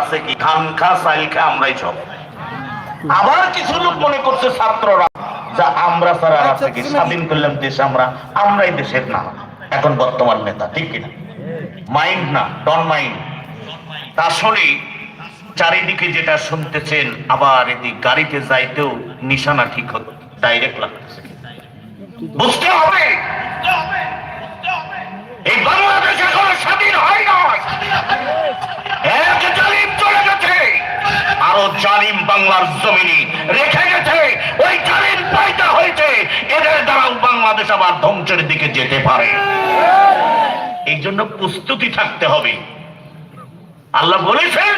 আছে কি? খা খা আমরাই সব। আবার কিছু লোক মনে করছে ছাত্ররা যা আমরা ছাড়া আছে কি? স্বাধীন করলাম দেশ আমরা আমরাই দেশের না। এখন বর্তমান নেতা ঠিক কিনা? মাইন্ড না ডন মাইন্ড তা শুনে চারিদিকে যেটা শুনতেছেন আবার এদিক গাড়িতে যাইতেও নিশানা ঠিক হতো ডাইরেক্ট লাগতেছে। বুঝতে হবে! এই বাংলাদেশ এখনও স্বাধীন হয় না এক গেছে আরও জালিম বাংলার জমিনে রেখে গেছে। ওই জালিম পয়দা হয়েছে। এদের দ্বারাও বাংলাদেশ আবার ধ্বংসের দিকে যেতে পারে। এই জন্য প্রস্তুতি থাকতে হবে। আল্লাহ বলেছেন,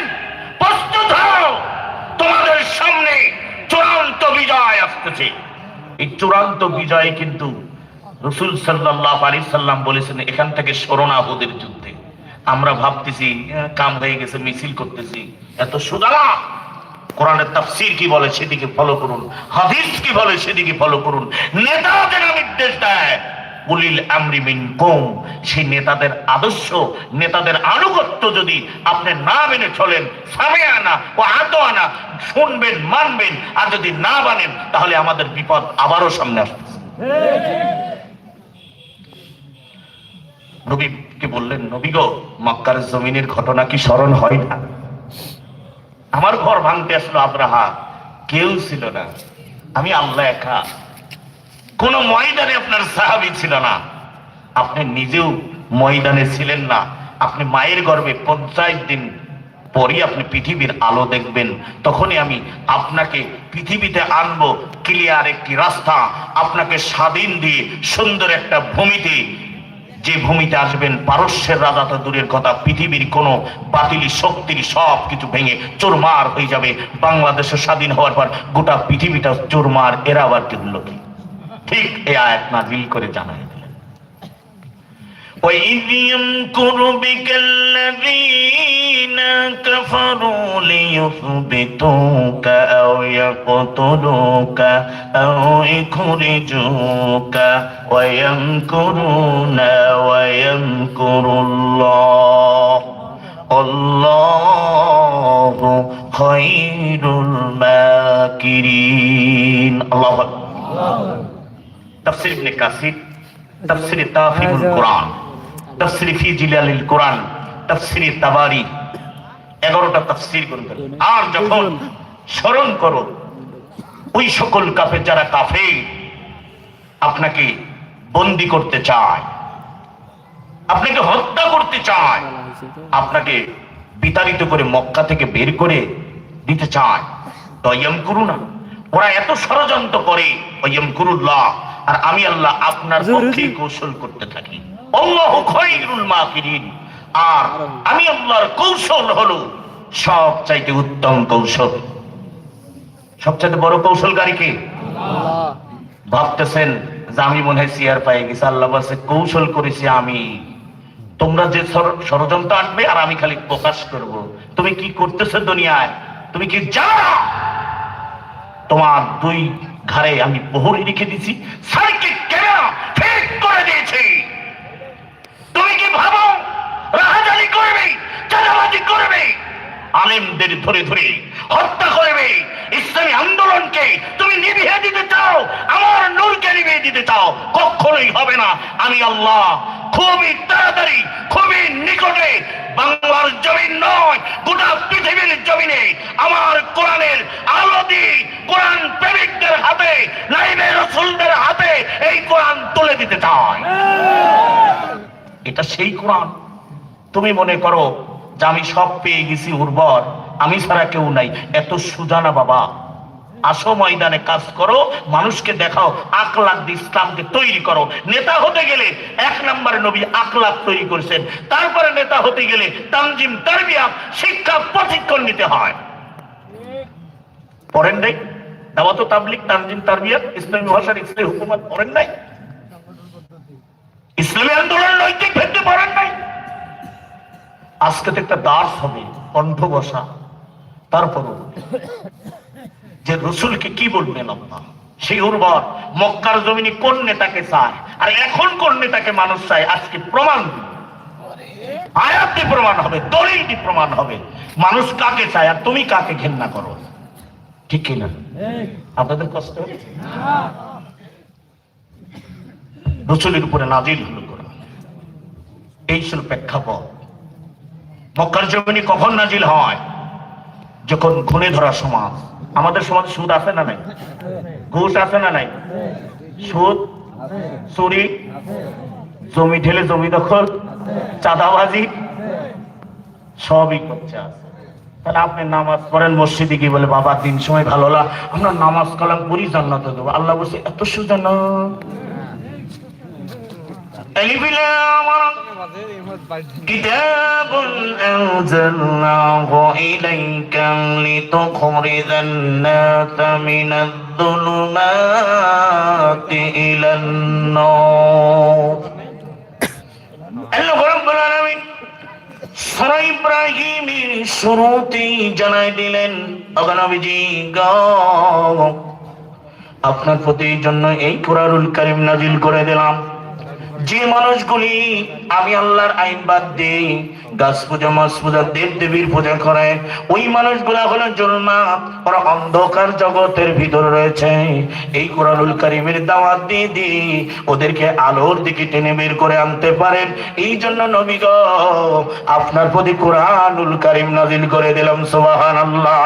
প্রস্তুত হও। তোমাদের সামনে চূড়ান্ত বিজয় আসতেছে। এই চূড়ান্ত বিজয় কিন্তু রসুল সাল্লাহ আলী সাল্লাম বলেছেন, এখান থেকে শরণাহুদের যুদ্ধে। আমরা ভাবতেছি কাম হয়ে গেছে, মিছিল করতেছি। এত সুদা কোরআনের তাফসির কি বলে সেদিকে ফলো করুন, হাদিস কি বলে সেদিকে ফলো করুন। নেতা যেটা নির্দেশ দেয়, উলিল আমরি মিনকুম, সেই নেতাদের আদর্শ, নেতাদের আনুগত্য যদি আপনি না মেনে চলেন সামে আনা ও আতো আনা, শুনবেন, মানবেন, আর যদি না মানেন, তাহলে আমাদের বিপদ আবারও সামনে আসবে। নবীকে বললেন, নবী গো, মক্কার জমিনের ঘটনা কি স্মরণ হয় না? আমার ঘর ভাঙতে আসলো আব্রাহা। কেউ ছিল না। আমি আল্লাহ একা। কোন ময়দানে আপনার সাহাবি ছিল না। আপনি নিজেও ময়দানে ছিলেন না। আপনি মায়ের গর্ভে পঞ্চায়েত দিন পরই আপনি পৃথিবীর আলো দেখবেন। তখনই আমি আপনাকে পৃথিবীতে আনব। ক্লিয়ার একটি রাস্তা। আপনাকে স্বাধীন দিয়ে সুন্দর একটা ভূমিতে যে ভূমিতে আসবেন, পারস্যের রাজা তা দূরের কথা, পৃথিবীর কোনো বাতিলি শক্তির সব কিছু ভেঙে চোরমার হয়ে যাবে। বাংলাদেশের স্বাধীন হওয়ার পর গোটা পৃথিবীটা চোরমার এরাবার আবার কি ঠিক এ আয়াত না দিল করে জানায় দিলেন। ওই ইদিয়ম করবে كفروا ليثبتوك أو يقتلوك أو يخرجوك ويمكرون ويمكر الله. الله خير الماكرين. الله تفسير ابن كثير. تفسير تافه القرآن. تفسير في جلال القرآن. تفسير التباري 11টা তাফসির করতে আর যখন স্মরণ করো ওই সকল কাফের যারা কাফে আপনাকে বন্দি করতে চায় আপনাকে হত্যা করতে চায় আপনাকে বিতাড়িত করে মক্কা থেকে বের করে দিতে চায়। তয়ম করু না। ওরা এত ষড়যন্ত্র করে তয়ম করুল্লাহ। আর আমি আল্লাহ আপনার পক্ষে কৌশল করতে থাকি। আল্লাহ খৈরুল মাকিরিন। আর আমি আল্লাহর কৌশল হলো সব চাইতে উত্তম কৌশল। সবচাইতে বড় কৌশলকারী কে? ভাবতেছেন যে আমি মনে হয় সিয়ার পাই গেছি। আল্লাহ কৌশল করেছি আমি। তোমরা যে ষড়যন্ত্র আনবে আর আমি খালি প্রকাশ করব। তুমি কি করতেছো দুনিয়ায়? তুমি কি জানো? তোমার দুই ঘাড়ে আমি প্রহরী রেখে দিছি। সাইকেল ক্যামেরা ঠিক করে দিয়েছি। তুমি কি ভাবো? রাহাজানি করবে চাঁদাবাজি করবে আলেমদের ধরে ধরে হত্যা করবে ইসলামী আন্দোলনকে তুমি নিভিয়ে দিতে চাও আমার নূরকে নিভিয়ে দিতে চাও কখনোই হবে না। আমি আল্লাহ খুবই তাড়াতাড়ি খুবই নিকটে বাংলার জমিন নয় গোটা পৃথিবীর জমিনে আমার কোরআনের আলো দিয়ে কোরআন প্রেমিকদের হাতে নাইবে রসুলদের হাতে এই কোরআন তুলে দিতে চায় এটা সেই কোরআন। তুমি মনে করো যে আমি সব পেয়ে গেছি উর্বর, আমি ছাড়া কেউ নাই। এত সুজানা বাবা। আসো ময়দানে কাজ করো, মানুষকে দেখাও আকলাক ইসলামকে তৈরি করো। নেতা হতে গেলে এক নম্বরে নবী আকলাক তৈরি করেছেন। তারপরে নেতা হতে গেলে তানজিম তারবিয়া, শিক্ষা প্রশিক্ষণ নিতে হয়। পড়েন নাই? দাওয়াত তাবলিক তানজিম তারবিয়া, ইসলামী ভাষার ইসলামী হুকুমত পড়েন নাই? ইসলামী আন্দোলন নৈতিক ভিত্তি পড়েন নাই? আজকে তো একটা দাস হবে কণ্ঠ বসা তারপরও, যে রসুলকে কি বলবেন আল্লাহ? সেই উর্বর মক্কার জমিনে কোন নেতাকে চায়? আর এখন কোন নেতাকে মানুষ চায়? আজকে প্রমাণ আয়াতে প্রমাণ হবে দলিল দিয়ে প্রমাণ হবে। মানুষ কাকে চায় আর তুমি কাকে ঘেন্না করো? ঠিক কিনা আপনাদের কষ্ট রসুলের উপরে নাজিল হলো এই ছিল প্রেক্ষাপট। মক্কার জমিনে কখন নাজিল হয়? যখন খুনে ধরা সমাজ। আমাদের সমাজে সুদ আছে না নাই? ঘুষ আছে না নাই? সুদ, চুরি, জমি ঢেলে জমি দখল, চাঁদাবাজি, সবই করছে তাহলে আপনি নামাজ পড়েন মসজিদে গিয়ে বলে, বাবা, দিন সময় ভালো না। আমরা নামাজ কালাম করি, জান্নাতে দেবো। আল্লাহ বলছে, এত সুজান كتاب أنزلناه إليك لتخرج الناس من الظلمات إلى النور আল্লাহ রাব্বুল আলামিন সূরা ইব্রাহিমের শুরুতেই জানাই দিলেন অগনবীজি গো আপনার প্রতি এই জন্য এই কোরআনুল কারীম নাজিল করে দিলাম যে মানুষগুলি আমি আল্লাহর আইন বাদ দিই, গাছ পূজা, মাছ পূজা, দেব দেবীর পূজা করে, ওই মানুষগুলা হলো জন্মাত ওরা অন্ধকার জগতের ভিতরে রয়েছে। এই কোরআনুল কারিমের দাওয়াত দিয়ে দিই, ওদেরকে আলোর দিকে টেনে বের করে আনতে পারেন। এই জন্য নবী গো, আপনার প্রতি কোরআনুল কারিম নাজিল করে দিলাম সুবাহান আল্লাহ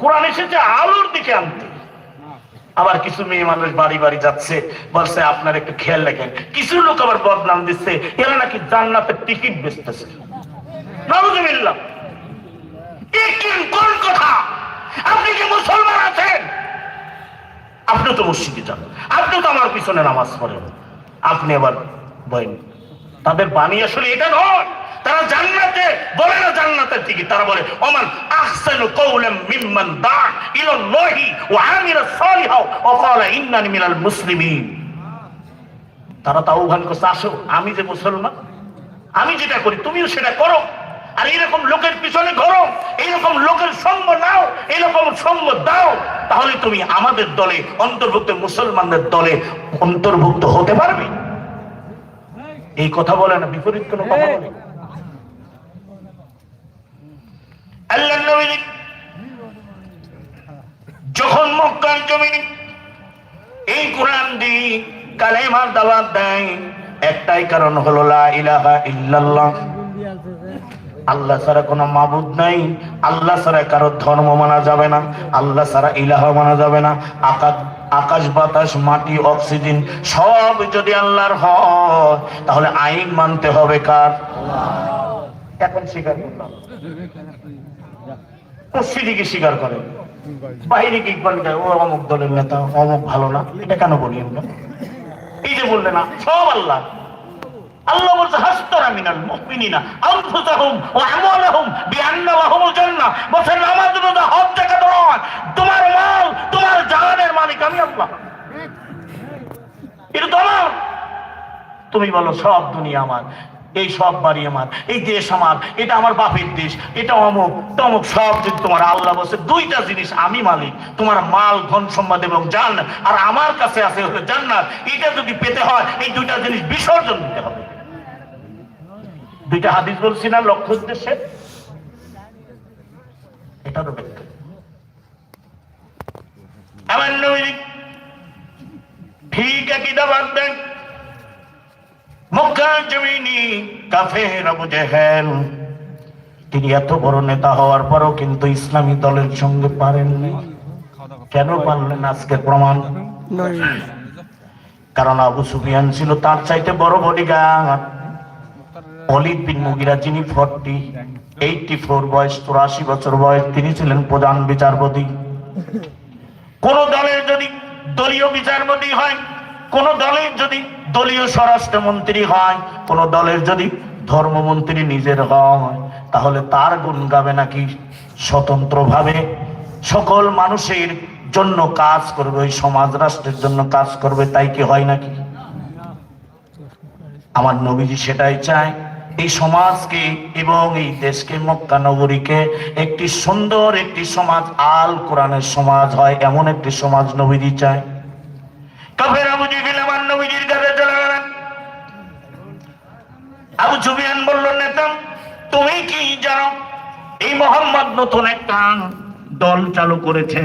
কোরআন এসেছে আলোর দিকে আনতে। আবার কিছু মেয়ে মানুষ বাড়ি বাড়ি যাচ্ছে, বলছে, আপনার একটু খেয়াল রাখেন। কিছু লোক আবার বদনাম দিচ্ছে, এরা নাকি জান্নাতের টিকিট বেচতেছে। কোন কথা? আপনি কি মুসলমান আছেন? আপনি তো মসজিদে যান, আপনি তো আমার পিছনে নামাজ পড়েন। আপনি আবার বলেন, তাদের বাণী আসলে এটা নয়। তারা জান্নাতে বলে না জান্নাতের দিকে তারা বলে, ওমান আহসানু কওলাম মিম্মান দা ইলাল্লাহি ওয়া আমিলা সালিহা ওয়া ক্বালা ইন্নানি মিনাল মুসলিমিন। তারা তাও আহ্বান করছে, আসো, আমি যে মুসলমান, আমি যেটা করি, তুমিও সেটা করো। আর এরকম লোকের পিছনে ঘোরো, এইরকম লোকের সঙ্গ নাও এরকম সঙ্গ দাও, তাহলে তুমি আমাদের দলে, অন্তর্ভুক্ত মুসলমানদের দলে অন্তর্ভুক্ত হতে পারবে? এই কথা বলে না, বিপরীত কোনো কথা বলে আল্লাহ নবী যখন মক্কার এই কোরআন দি কালেমার দেয়, একটাই কারণ হলো লা ইলাহা ইল্লাল্লাহ। আল্লাহ ছাড়া কোনো মাবুদ নাই। আল্লাহ ছাড়া কারও ধর্ম মানা যাবে না। আল্লাহ ছাড়া ইলাহা মানা যাবে না। আকাশ আকাশ, বাতাস, মাটি, অক্সিজেন সব যদি আল্লাহর হয়, তাহলে আইন মানতে হবে কার? এখন স্বীকার করলাম। মসজিদে স্বীকার করে। বাইরে কি ও অমুক দলের নেতা, অমুক ভালো না, এটা কেন বলি আমরা? এই যে বললে না, সব আল্লাহ। তোমার তোমার জানের মালিক আমি আল্লাহ। এটা তুমি বলো, সব দুনিয়া আমার। এই সব বাড়ি আমার, এই দেশ আমার, এটা আমার বাপের দেশ, এটা অমুক, তমুক, সব যদি তোমার আল্লাহ বলছে, দুইটা জিনিস আমি মালিক, তোমার মাল, ধন, সম্পদ এবং জান, আর আমার কাছে আছে জান্নাত, এটা যদি পেতে হয়, এই দুইটা জিনিস বিসর্জন দিতে হবে। দুইটা হাদিস বলছি না, লক্ষ্য উদ্দেশ্যে? এটারও ব্যাখ্যা আমার নবী ঠিক একই দাবাদ দেন। তিনি এত বড় নেতা হওয়ার পরও কিন্তু ইসলামী দলের সঙ্গে পারেননি। কেন পারলেন আজকে প্রমাণ? কারণ আবু সুফিয়ান ছিল তার চাইতে বড় বডিগার্ড অলিদ বিন মুগিরা যিনি ফর্টি এইটি ফোর বয়স, চুরাশি বছর বয়স, তিনি ছিলেন প্রধান বিচারপতি। কোন দলের যদি দলীয় বিচারপতি হয় কোন দলের যদি দলীয় স্বরাষ্ট্রমন্ত্রী হয়, কোন দলের যদি ধর্মমন্ত্রী নিজের হয়, তাহলে তার গুণ গাবে নাকি? স্বতন্ত্রভাবে সকল মানুষের জন্য কাজ করবে, ওই সমাজ রাষ্ট্রের জন্য কাজ করবে, তাই কি হয় নাকি? আমার নবীজি সেটাই চায়। এই সমাজকে এবং এই দেশকে, মক্কা নগরীকে একটি সুন্দর একটি সমাজ, আল কোরআনের সমাজ হয়, এমন একটি সমাজ নবীজি চায়। কাফেরা বুঝে গেলে আমার নবীজির কাছে চলে গেলেন। আবু জুবিয়ান বলল নেতা তুমি কি জানো, এই মোহাম্মদ নতুন একটা দল চালু করেছে।